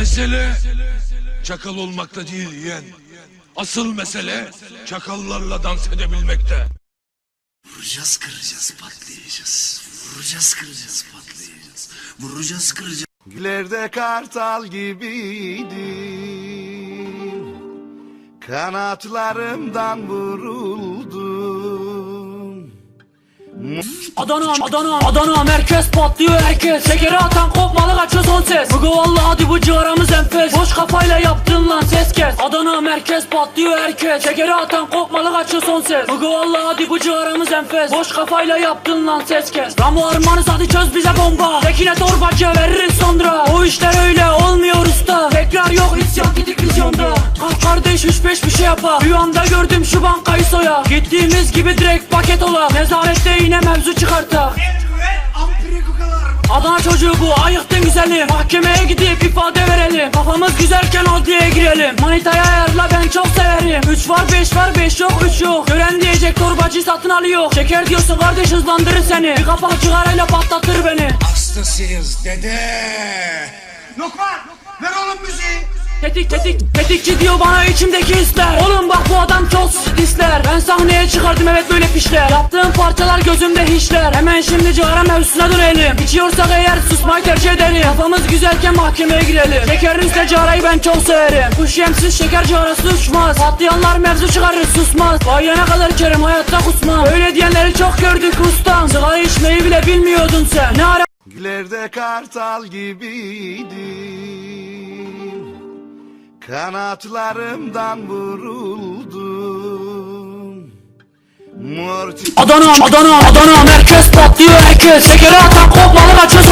Mesele çakal olmakta değil yeğen. Asıl mesele çakallarla dans edebilmekte. Vuracağız kıracağız patlayacağız. Vuracağız kıracağız patlayacağız. Vuracağız kıracağız. Güllerde kartal gibiydim Kanatlarımdan vuruldum Adana, Adana, Adana merkez patlıyor herkes. Şekeri atan kopmalı kaçıyor son ses. Bugü vallahi hadi bu ciğaramız enfes. Boş kafayla yaptın lan ses kes. Adana merkez patlıyor herkes. Şekeri atan kopmalı kaçıyor son ses. Bugü vallahi hadi bu ciğaramız enfes. Boş kafayla yaptın lan ses kes. Ramo armanız hadi çöz bize bomba. Tekine torbacıya veririz sonra. O işler 5 3 bir şey yapa Rüyamda gördüm şu bankayı soya. Gittiğimiz gibi direkt paket ola. Nezarette yine mevzu çıkarta Adana çocuğu bu ayıktın güzelim. Mahkemeye gidip ifade verelim. Kafamız güzelken adliyeye girelim. Manitaya ayarla ben çok severim. 3 var 5 var 5 yok 3 yok. Gören diyecek torbacı satın alıyor. Şeker diyorsa kardeş hızlandırır seni. Bir kapak cigarayla patlatır beni. Hastasıyız dede. Lokman, Lokman. Tetik tetik tetikçi diyor bana içimdeki hisler Oğlum bak bu adam çok ister Ben sahneye çıkardım evet böyle pişler. Yaptığım parçalar gözümde hiçler. Hemen şimdi cigara mevzusuna dönelim. İçiyorsak eğer susmayı tercih edelim. Kafamız güzelken mahkemeye girelim. Şekerliyse cigarayı ben çok severim. Kuş yemsiz şeker cigarası uçmaz. Patlayanlar mevzu çıkarır susmaz. Bayana kadar içerim hayatta kusmam. Öyle diyenleri çok gördük ustam. Sigara içmeyi bile bilmiyordun sen. Ne ara Güllerde kartal gibiydim Kanatlarımdan vuruldum. Adana, Adana, Adana. Merkez patlıyor herkes. Şekeri atan kopmalı kaçıyor